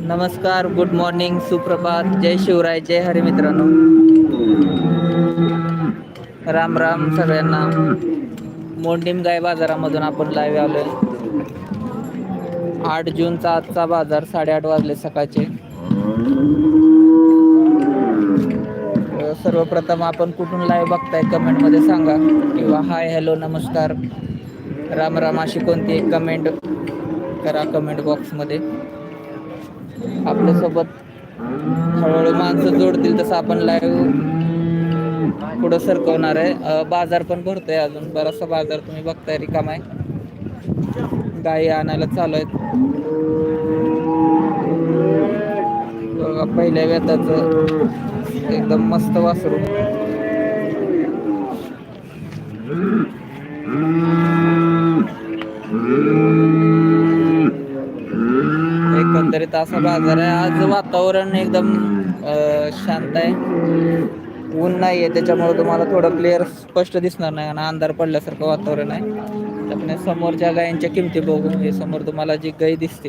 नमस्कार good morning सुप्रभात जय शिवराय जय हरी मित्रांनो. राम राम सगळ्यांना. मोंडीम गाय बाजारामधून आपण लाईव्ह आलोय. आठ जूनचा आजचा बाजार साडेआठ वाजले सकाळचे. सर्वप्रथम आपण कुठून लाईव्ह बघताय कमेंटमध्ये सांगा. किंवा हाय हॅलो नमस्कार. राम राम अशी कोणती कमेंट करा कमेंट बॉक्समध्ये आपल्यासोबत हळूहळू माणसं जोडतील तसं आपण लाईव्ह पुढं सरकवणार आहे. बाजार पण भरतोय अजून. बराचसा बाजार तुम्ही बघताय रिकाम आहे. गाई आणायला चालू आहेत. बघा, पहिल्या वेताचं एकदम मस्त वासरू. एकंदरीत असा बाजार आहे. आज वातावरण एकदम शांत आहे. ऊन नाही आहे त्याच्यामुळे तुम्हाला थोडं क्लिअर स्पष्ट दिसणार नाही आणि अंधार पडल्यासारखं वातावरण आहे. त्यामुळे समोरच्या गायींच्या किमती बघू हे समोर तुम्हाला जी गाय दिसते.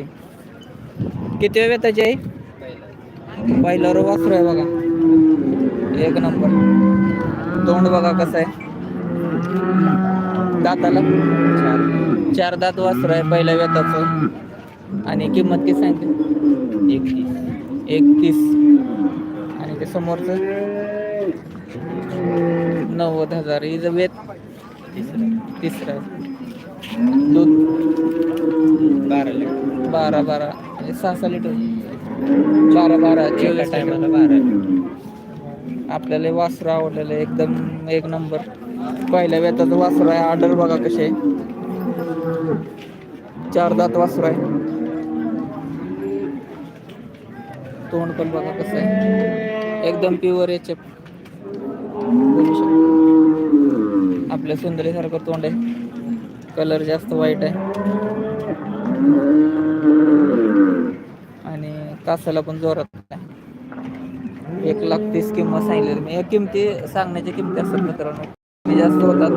किती वेळ त्याची आहे पहिल्यावर वासरू आहे बघा. एक नंबर. तोंड बघा कसं आहे. दाताला? चार. दात वासरू आहे पहिल्या वेताचं आणि किंमत किती सांगते? एकतीस. एकतीस. आणि ते समोरचं? नव्वद हजार. हिचं वेत तिसरं. दूध बारा लिटर. बारा बारा. म्हणजे सहा सहा लिटर. बारा बारा. चोवीस टायमाला बारा. आपल्याला वासरू आवडलेलं आहे. एकदम एक नंबर. पहिल्या वेताचं वासरू आहे. ऑर्डर बघा कसे. चार दात वासरू आहे. तोंड पण बघा कसं आहे. एकदम प्युअर याचे. आपल्या सुंदरीसारखं तोंड आहे. कलर जास्त वाईट आहे. आणि कासाला पण जोरात आहे. एक लाख तीस किंमत सांगितली मी या किमती सांगण्याच्या किमती असतात मित्रांनो. कमी जास्त होतात.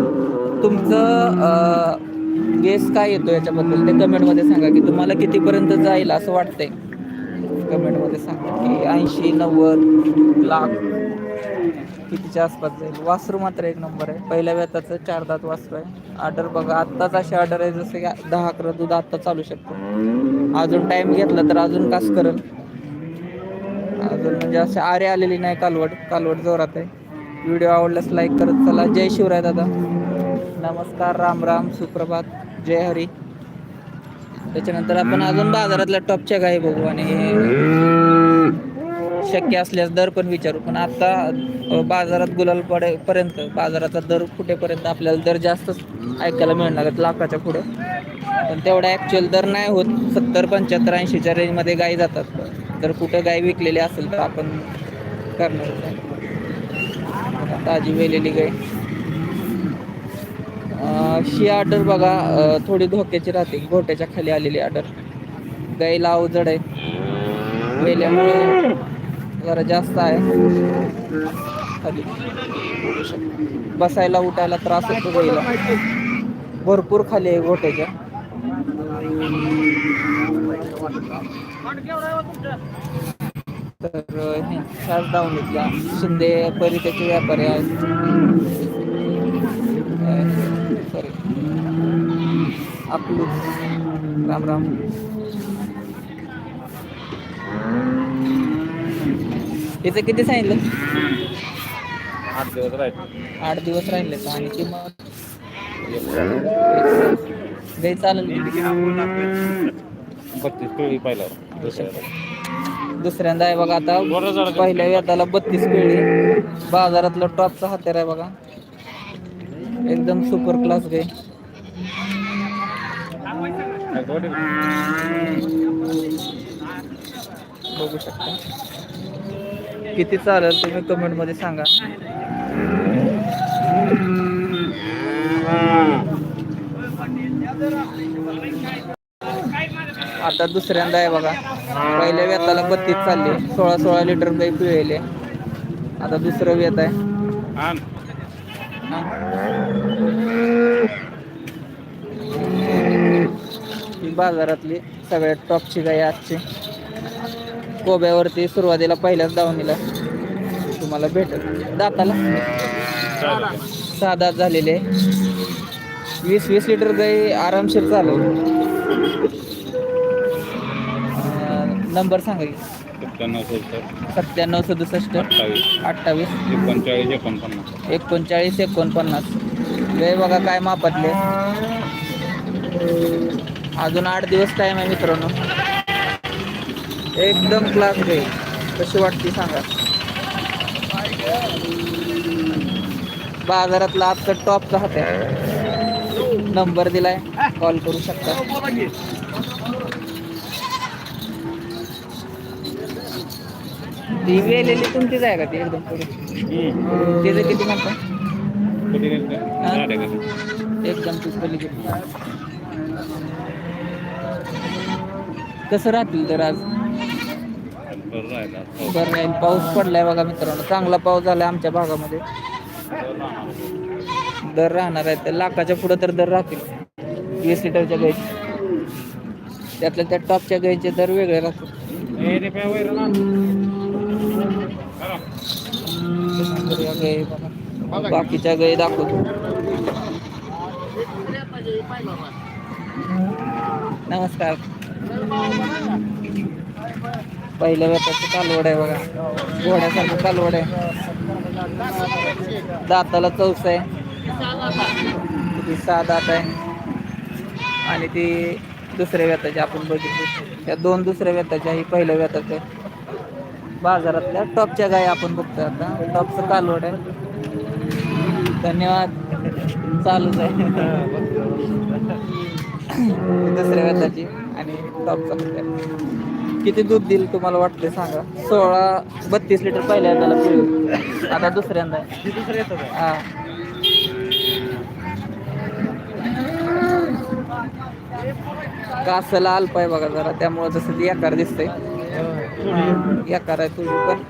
तुमचं गेस काय येतो याच्याबद्दल? ते कमेंटमध्ये सांगा की तुम्हाला कितीपर्यंत जाईल असं वाटतंय. सांगतात की ऐंशी नव्वद लाख कितीच्या आसपास जाईल. वासरू मात्र एक नंबर आहे. पहिल्या वेताचं चार दात वासरू आहे. ऑर्डर बघा आत्ताच अशी ऑर्डर आहे जसं की दहा अकरा दूध आत्ता चालू शकतो. अजून टाईम घेतला तर अजून कास करल. अजून म्हणजे असे आरे आलेली नाही कालवड. कालवड जोरात आहे. व्हिडिओ आवडल्यास लाईक करत चला. जय शिवराय दादा. नमस्कार राम राम. सुप्रभात. जय हरी. त्याच्यानंतर आपण अजून बाजारातल्या टॉपच्या गाई बघू आणि शक्य असल्यास दर पण विचारू. पण आता बाजारात गुलाल पडे पर्यंत बाजाराचा दर कुठेपर्यंत आपल्याला दर जास्तच ऐकायला मिळणार आहेत लाखाच्या पुढे. पण तेवढा ॲक्च्युअल दर नाही होत. सत्तर पंच्याहत्तर ऐंशीच्या रेंजमध्ये गाई जातात. जर कुठं गाय विकलेली असेल तर आपण करणार. ताजी वेलेली गाय ही शी ऑर्डर बघा थोडी धोक्याची राहते घोट्याच्या खाली आलेली ऑर्डर. गाईला अवजड आहे. गेल्यामुळे जरा जास्त आहे. खाली. बसायला उठायला त्रास होतो गाईला. भरपूर खाली आहे घोट्याच्या तर हे ह्याच दावणीतल्या शिंदे परित्याचे व्यापारी आहेत. सॉरी आपलू. राम राम. तिचं किती सांगितलं? आठ दिवस राहील. आठ दिवस राहिले का? आणि किंमत गाई चालेल. बत्तीस पिळी पाहिल्यावर दुसऱ्या दुसऱ्यांदा आहे बघा आता. पहिल्या वेताला बत्तीस पिढी बाजारातलं टॉपचा हातेर आहे बघा. एकदम सुपर क्लास गे बघू शकता. किती चालेल तुम्ही कमेंटमध्ये सांगा. आता दुसऱ्यांदा आहे बघा. पहिल्या वेताला बत्तीस चालली. सोळा सोळा लिटर काही पिळेले. आता दुसरं वेत आहे हा. ही बाजारातली सगळ्यात टॉपची गाय आजची. कोब्यावरती सुरुवातीला पहिल्याच दावणीला तुम्हाला भेटत दाताला? सहा दात झालेले वीस वीस लिटर गाई आरामशीर चालू नंबर सांगा की. सत्त्याण्णव सदुसष्ट. अठ्ठावीस. अठ्ठावीस. एकोणचाळीस एकोणपन्नास. एकोणचाळीस एकोणपन्नास. गाय बघा काय मापातले. अजून आठ दिवस टाइम आहे मित्रांनो. एकदम क्लास गाय कशी वाटते सांगा. बाजारातला आजचा टॉपचा हात आहे. नंबर दिलाय. कॉल करू शकता. ती वेलेली तुमचीच आहे का ती एकदम पुढे? तिचं किती म्हणता. एकदम तीच पलीकडे कसं राहतील तर आज? बरं राहिला. पाऊस पडलाय बघा मित्रांनो. चांगला पाऊस झालाय आमच्या भागामध्ये. दर राहणार आहे तर लाखाच्या पुढे तर दर राहतील. वीस लिटरच्या गायचे त्यातल्या त्या टॉपच्या गायचे दर वेगळे राहतील. बाकीच्या गायी दाखवतो. नमस्कार. पहिल्या व्यापाचं कालवड आहे बघा. घोड्यासारखं कालवड आहे. दाताला चौस आहे. ती सहा दात आहे. आणि ती दुसऱ्या व्याताची आपण बघितली. त्या दोन दुसऱ्या व्याताच्या ही पहिल्या व्याताच्या बाजारातल्या टॉपच्या गाय आपण बघतोय आता. टॉपचं कालवड आहे. धन्यवाद. चालूच आहे. दुसऱ्या व्याताची. आणि किती दूध देईल तुम्हाला वाटते सांगा? सोळा बत्तीस लिटर पहिल्यांदा पिळू आता दुसऱ्यांदा. हा. कासला अल्प आहे बघा जरा त्यामुळे जसं ती आकार दिसतंय. आकार आहे तुझी पण.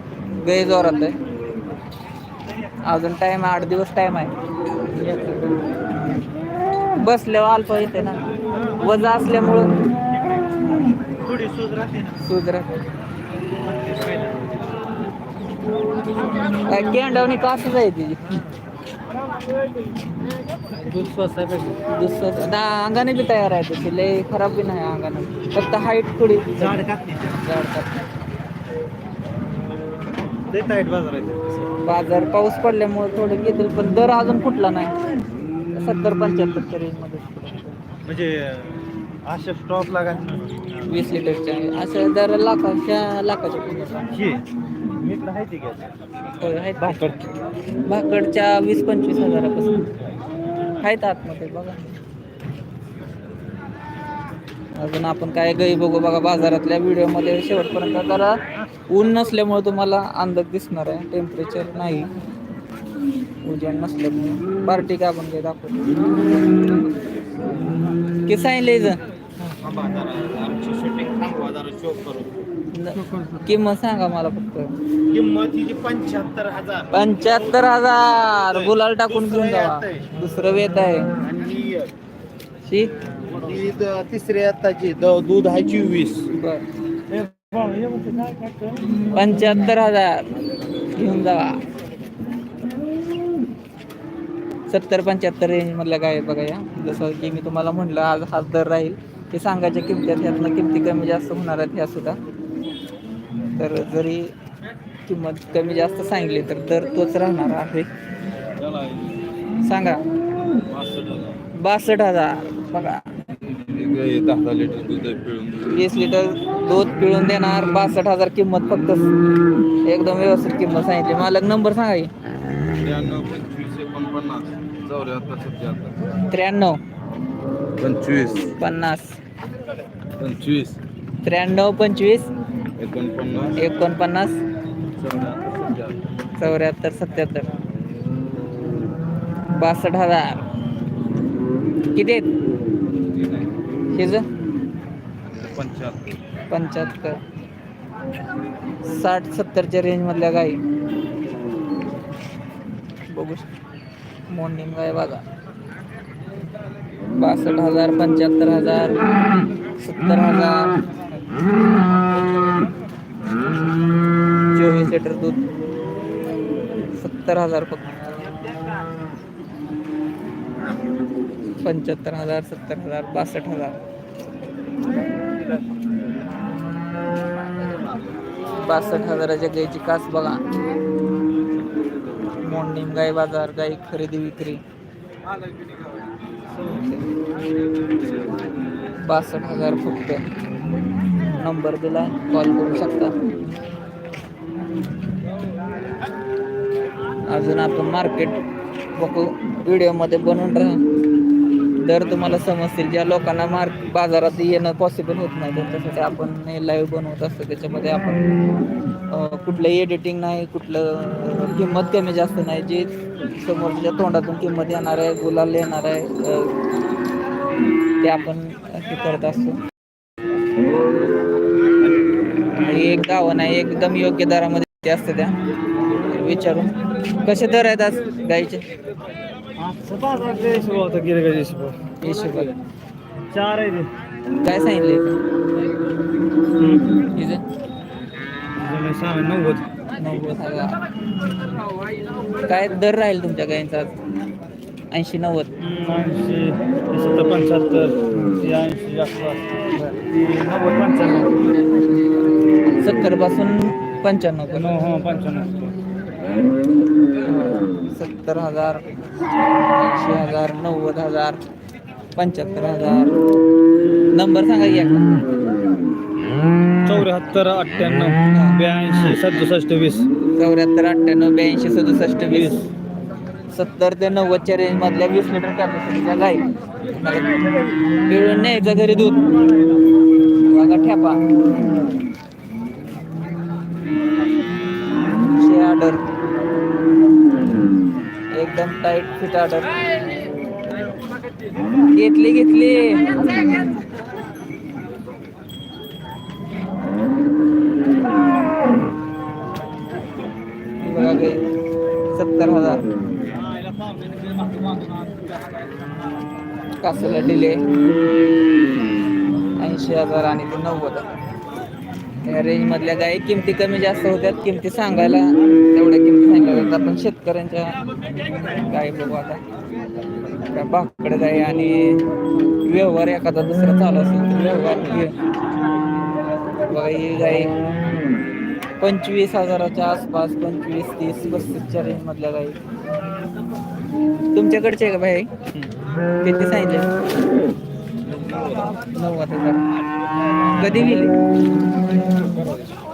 गै जोरात आहे. अजून टाइम आठ दिवस टाइम आहे. बसल्यावर अल्प येते ना. वजा असल्यामुळं सूज राहते केंडवणी कासच आहे तिची. दूध स्वस्त दूध स्वस्त ना अंगाने बी तयार आहे तशी लय खराब बी नाही अंगाने. फक्त हाईट थोडी. कापते. बाजार पाऊस पडल्यामुळे थोडे घेतील पण दर अजून फुटला नाही. सत्तरमध्ये. म्हणजे अशा स्टॉप लागा. वीस लिटरच्या असं दर लाखाच्या लाखाच्या पुढे. आहे ते होय, आहेत भाकड भाकडच्या वीस पंचवीस हजारापासून. आहेत आतमध्ये बघा. अजून आपण काय गाई बघू बघा बाजारातल्या व्हिडिओमध्ये शेवटपर्यंत. जरा ऊन नसल्यामुळे तुम्हाला अंदाज दिसणार आहे. टेम्परेचर नाही. उजेड नसल्यामुळे. पार्टी काय आपण काय दाखवतो किती सांगितलं इथं? आमची शूटिंग थांबवा जरा शोक करू. न- किंमत सांगा मला फक्त. किंमत हिची पंच्याहत्तर हजार. पंच्याहत्तर हजार. गुलाल टाकून घेऊन जावा. दुसरं वेत आहे. आणि शी? ही द- तिसरी आत्ताची द- दूध आहे चोवीस. बर. पंच्याहत्तर हजार. घेऊन जावा. सत्तर पंच्याहत्तर रेंज मधल्या गाय आहेत बघा या. जसं की मी तुम्हाला म्हणलं आज हाच दर राहील. ते सांगायच्या किमती आहेत किमती कमी जास्त होणार आहेत ह्या सुद्धा तर जरी किंमत कमी जास्त सांगितली तर दर तोच राहणार आहे. सांगा. बासष्ट हजार. बघा. दहा लिटर दूध आहे पिळून वीस लिटर दूध पिळून देणार बासष्ट हजार किंमत फक्त. एकदम व्यवस्थित किंमत सांगितली. मालक नंबर सांगा. त्र्याण्णव. पंचवीस. पन्नास. पंचवीस. त्र्याण्णव पंचवीस. एकोणपन्नास. एकोणपन्नास. चौऱ्याहत्तर सत्याहत्तर सत्याहत्तर. बासष्ट हजार. किती आहेत? हिज पंच्याहत्तर. पंच्याहत्तर. साठ सत्तरच्या रेंजमधल्या गाई. बघू मॉर्निंग गाय बघा. बासष्ट हजार पंच्याहत्तर हजार सत्तर हजार. चोवीस लिटर दूध. सत्तर हजार फक्त. पंच्याहत्तर हजार सत्तर हजार बासष्ट हजार. बासष्ट हजाराच्या गायची कास बघा. मोंडीम गाय बाजार गाय खरेदी विक्री. बासष्ट हजार फक्त नंबर दिला कॉल करू शकता. अजून आपण मार्केट बघू. व्हिडिओमध्ये बनवून राहा. दर तुम्हाला समजतील. ज्या लोकांना मार्क बाजारात येणं पॉसिबल होत नाही त्यांच्यासाठी आपण लाईव्ह बनवत असतो. त्याच्यामध्ये आपण कुठलंही एडिटिंग नाही कुठलं किंमत कमी जास्त नाही. जे समोरच्या तोंडातून किंमत येणार आहे गुलाल येणार आहे ते आपण हे करत असतो. आणि एक दावा नाही एकदम योग्य दरामध्ये ते असतं त्या विचारून. कसे दर आहेत आज गाईचे? हिशोबात चार आहे काय सांगितले हिचे? ते नव्वद नव्वद हजार काय दर राहील तुमच्या गायींचा ऐंशी नव्वद ऐंशी सत्तर पंच्याहत्तर ऐंशी आसपास नव्वद पंच्याण्णव सत्तरपासून पंच्याण्णव पर्यंत. हो पंच्याण्णव सत्तर हजार ऐंशी हजार नव्वद हजार पंच्याहत्तर हजार. नंबर सांगा एकदा चौऱ्याहत्तर अठ्ठ्याण्णव ब्याऐंशी सदुसष्ट वीस. चौऱ्याहत्तर अठ्ठ्याण्णव ब्याऐंशी सदुसष्ट वीस. सत्तर ते नव्वदच्या रेंज मधल्या वीस लिटर कॅपॅसिटीच्या गाई. पिळून न्यायचं घरी दूध. बघा ठेपा शे ऑर्डर एकदम टाईट फिट ऑर्डर घेतली घेतली. बघा सत्तर हजार. कासला डिले ऐंशी हजार आणि ते नव्वद. या रेंज मधल्या गाई किमती कमी जास्त होत्यात किमती सांगायला तेवढ्या आता पण शेतकऱ्यांच्या काय बघू आता. त्या बाकडे गाई आणि व्यवहार एखादा दुसरा चालू असेल तर व्यवहार बघा ही गाई पंचवीस हजाराच्या आसपास पंचवीस तीस पस्तीसच्या रेंज मधल्या गाई तुमच्याकडचे आहे का भाई किती सांगितले? नव्वद हजार. कधी गेली?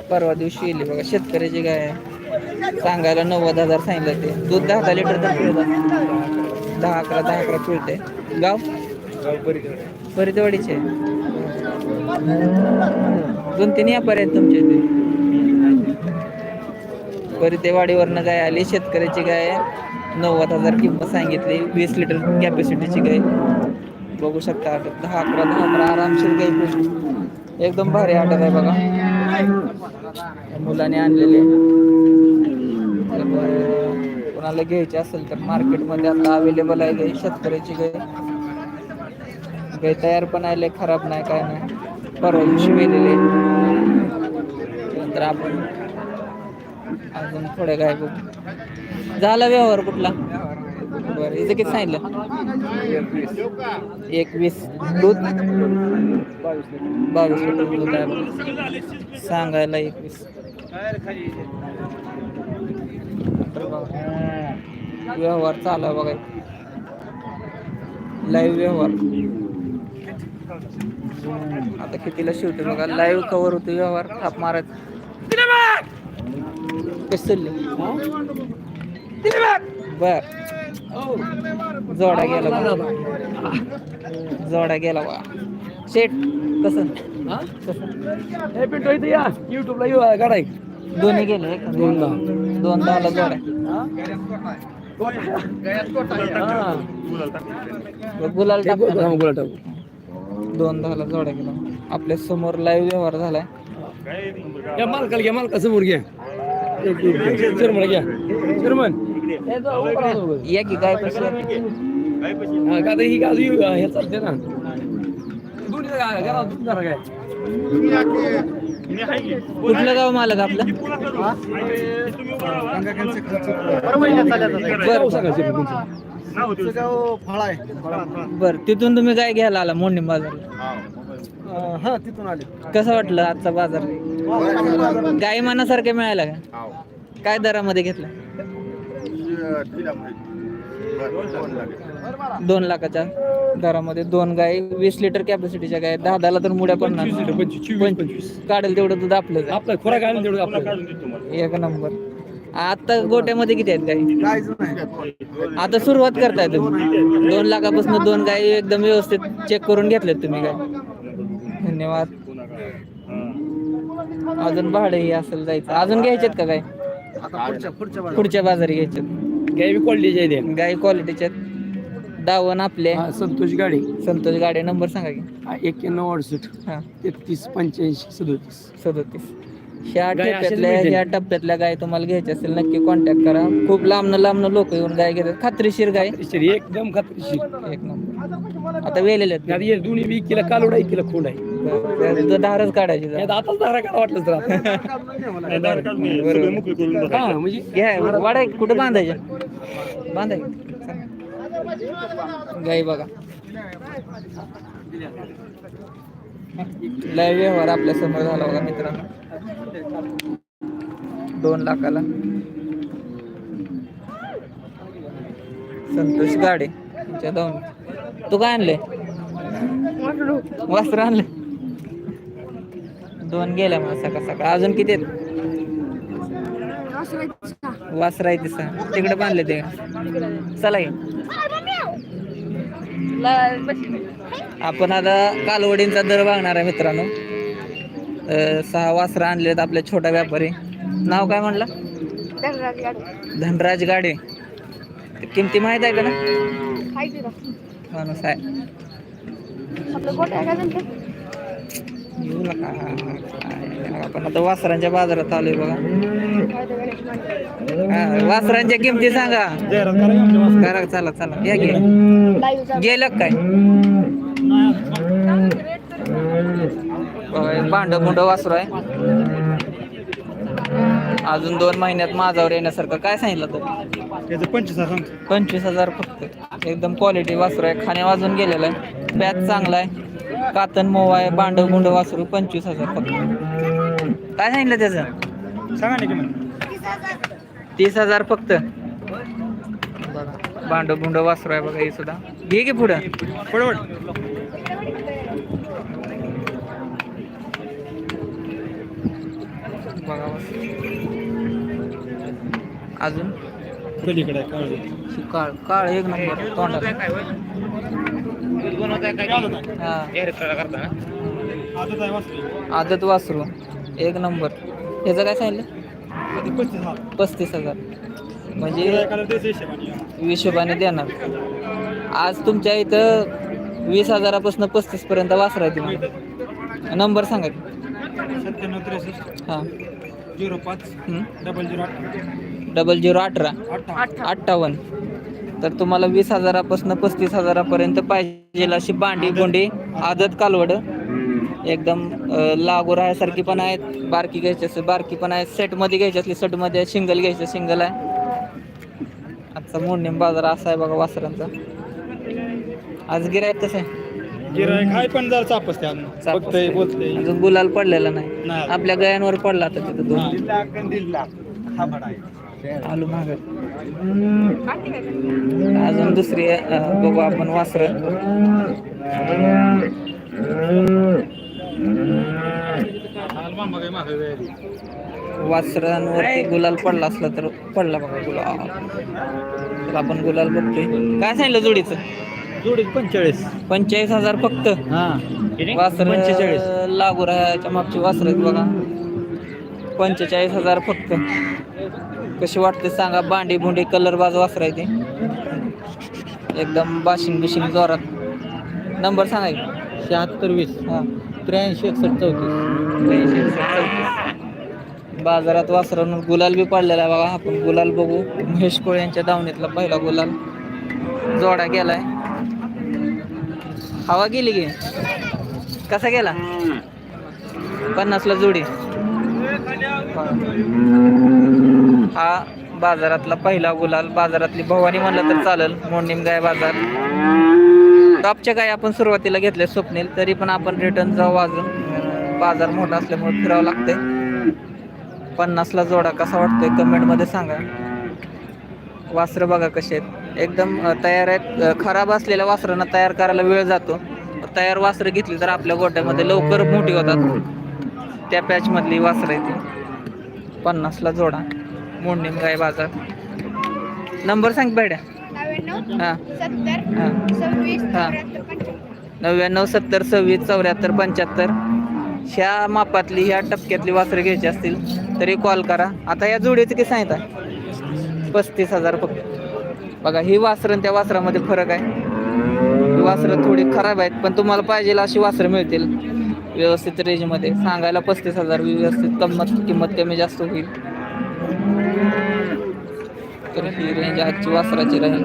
परवा दिवशी गेली. बघा शेतकऱ्याची गाय आहे सांगायला नव्वद हजार सांगितलं ते. दूध दहा दहा लिटर दहा अकरा दहा अकरा पिळते. गाव? परितवाडीचे दोन तीन व्यापारी आहेत तुमच्या इथे. परितेवाडीवरनं गाय आली शेतकऱ्याची गाय नव्वद हजार किंमत सांगितली वीस लिटर कॅपॅसिटीची गाय. बघू शकता दहा अकरा दहा अकरा आरामशीर गाय एकदम भारी आटर आहे बघा. मुलाने आणलेले. कोणाला घ्यायची असेल तर मार्केटमध्ये आता अवेलेबल आहे गाय शेतकऱ्याची गाय गाय तयार पण आहे खराब नाही काय नाही. परवा दिवशी वेलेले नंतर आपण अजून थोड्या गाय बघू. झाला व्यवहार कुठला? बरं इथं किती सांगितलं? एकवीस. दूध? बावीस लिटर दूध आहे. सांगायला एकवीस. तर बघा. व्यवहार चालू आहे बघा लाईव्ह व्यवहार. आता कितीला शेवटी बघा? लाईव्ह कव्हर होतो व्यवहार. थाप मारायचं. कसं? बर. जोडा गेला. जोडा गेला बा शेट कसं युट्यूबला येऊ गाडाय दोन्ही गेले एक दोनदा. दोन दहाला जोडा. गुलाल टाकताना दोन दहाला जोडा गेला. आपल्यासमोर लाईव्ह व्यवहार झालाय. या मालकाला घ्या मालका समोर घ्या. चेअरमन घ्या. चेअरमन. या की काय पैसे ही गाजू हे चालते ना. दोन्ही काय. कुठलं गाव मालक आपलं. बर तिथून तुम्ही काय घ्यायला आला मोडणी बाजारला? हा तिथून आले. कसं वाटलं आजचा बाजार? गाई मानासारख्या मिळायला का? काय दरामध्ये घेतला? दोन लाखाच्या दरामध्ये दोन गाय वीस लिटर कॅपॅसिटीच्या गाय दहा दहाला तर मुड्या पडणार पंचवीस लिटर, पंचवीस, चोवीस, पंचवीस. काढेल तेवढं दूध आपलं तेवढं एक नंबर. आता गोट्यामध्ये किती आहेत गाई आता सुरुवात करताय तुम्ही. दोन लाखापासून दोन गाई एकदम व्यवस्थित चेक करून घेतलेत तुम्ही गाय. धन्यवाद. अजून भाडे असेल जायचं. अजून घ्यायचेत का काय पुढच्या बाजारी घ्यायचे गाय बी क्वालिटीचे आहे त्या. गाई क्वालिटीचे दावण आपले. हा, संतोष गाडी. संतोष गाडे नंबर सांगा की. हा, एक्क्याण्णव अडुसष्ट. हा. तेहतीस पंच्याऐंशी सदोतीस. सदोतीस. ह्या गाय अशाच टप्प्यातल्या मिळतील. ह्या टप्प्यातल्या गाय तुम्हाला घ्यायच्या असेल नक्की कॉन्टॅक्ट करा. खूप लांबनं लांबनं लोक येऊन गाय घेतात. खात्रीशीर गाय. खात्रीशीर, एकदम खात्रीशीर. एक नंबर. आता वेलेले आहेत हे दोन्ही बी किला कालोडा एक किला खोंड आहे. धारच काढायची जरा. यात आताच धारा काढा वाटलं तर आता. बरोबर. हा म्हणजे घ्या वाडाय कुठं बांधायच्या बांधाय गाई बघा. लय व्यवहार आपल्यासमोर झाला बघा मित्रांनो. दोन लाखाला. संतोष गाडे तुमच्या दोन तू काय आणले वस्त्र आणले दोन गेल्या मग सकाळ सकाळ. अजून किती आहेत? वासरा आहे तिसा तिकडे बांधले ते. चला ये आपण आता कालवडींचा दर बघणार आहे मित्रांनो. सहा वासरा आणलेत आपल्या छोटा व्यापारी. नाव काय म्हणलं? धनराज गाडे. किमती माहीत आहे का ना? माणूस आहे. येऊ नका. आपण आता वासरांच्या बाजारात आलोय बघा. हा, वासरांच्या किमती सांगा. करा चला चला. या घे गेलं का काय? भांड मुंड वासरू आहे. अजून दोन महिन्यात माझ्यावर येण्यासारखं काय सांगितलं तर? पंचवीस हजार फक्त. एकदम क्वालिटी वासरू आहे. खाण्या वाजून गेलेलं आहे. पॅच चांगला आहे. कातन मोव आहे बांड गुंड वासरू पंचवीस हजार फक्त. काय सांगितलं त्याचं? सांगा ना किंमत. तीस हजार फक्त. बांड बुंड वासरू आहे बघा हे सुद्धा. घे की पुढं? बघा वासरू. अजून? पलीकडे काळ. काळ एक नंबर तोंडात. हा. आदत वासरू एक नंबर. ह्याचं काय सांगितलं? पस्तीस हजार. म्हणजे हिशोबाने देणार. आज तुमच्या इथं वीस हजारापासून पस्तीस पर्यंत वासरा तुम्हाला. नंबर सांगा सत्त्याण्णव त्रेसष्ट. हां. झिरो पाच? डबल झिरो डबल झिरो अठरा. अठ्ठावन्न. तर तुम्हाला वीस हजारापासून पस्तीस हजारापर्यंत पाहिजे अशी बांडी बोंडी आदत कालवड. एकदम लागू राहायसारखी पण आहेत बारकी घ्यायची असेल बारकी पण आहेत सेटमध्ये घ्यायची असली सेटमध्ये सिंगल घ्यायचं सिंगल आहे. आजचा मोडणीम बाजार असा आहे बघा वासरांचा. आज गिरायक कसं? आहे गिरायक हाय पण जर चापस त्या बघतय बोलतय. अजून गुलाल पडलेला नाही. नाही. आपल्या गयांवर पडला आता तिथं दोन. आलू महाग अजून दुसरी अं, बघू आपण वासर. वासरांवरती गुलाल पडला असला तर पडला बघा गुलाल. तर आपण गुलाल बघतोय. काय सांगितलं जोडीचं? जोडी पंचेचाळीस. पंचेचाळीस हजार फक्त. हा. वासर पंचेचाळीस. लागू राहायच्या मागची वासर आहेत बघा. पंचेचाळीस हजार फक्त. कशी वाटते सांगा. बांडी बुंडी कलर बाज वासर आहे ते. एकदम बाशिंग बिशिंग जोरात. नंबर सांगा. शहात्तर वीस. हा. त्र्याऐंशी एकसष्ट चौतीस. बाजारात वासरानं गुलाल बी पडलेला आहे बघा. आपण गुलाल बघू. महेश कोळे यांच्या दावणीतला पहिला गुलाल. जोडा गेलाय. हवा गेली गे कसा गेला? पन्नासला जोडी. हा बाजारातला पहिला गुलाल. बाजारातली भवानी म्हणलं तर चालेल. मोडणीम गाय बाजार. टॉपच्या गाय आपण सुरुवातीला घेतल्या स्वप्नील तरी पण आपण रिटर्न जाऊ अजून. बाजार मोठा असल्यामुळे फिरावं लागतंय. पन्नासला जोडा कसा वाटतोय कमेंटमध्ये सांगा. वासरं बघा कसे आहेत. एकदम तयार आहेत. खराब असलेल्या वासरांना तयार करायला वेळ जातो. तयार वासरं घेतली तर आपल्या गोट्यामध्ये लवकर मोठी होतात. त्या पॅचमधली वासरं आहे ती पन्नासला जोडा. मोडणीम गाय बाजार. नंबर सांग बेड्या. नव्याण्णव हां. सत्तर हां. सव्वीस हां. चौऱ्याहत्तर पंच्याहत्तर. नव्याण्णव सत्तर सव्वीस चौऱ्याहत्तर पंच्याहत्तर. ह्या मापातली ह्या टप्प्यातली वासरं घ्यायची असतील तरी कॉल करा. आता या जोडीचं किती सांगितलं? पस्तीस हजार फक्त. बघा ही वासरं त्या वासरामध्ये फरक आहे. वासरं थोडी खराब आहेत पण तुम्हाला पाहिजे अशी वासरं मिळतील. व्यवस्थित रेंजमध्ये सांगायला पस्तीस हजार व्यवस्थित किंमत किंमत कमी जास्त होईल. तर ही रेंज आजची वासराची राहील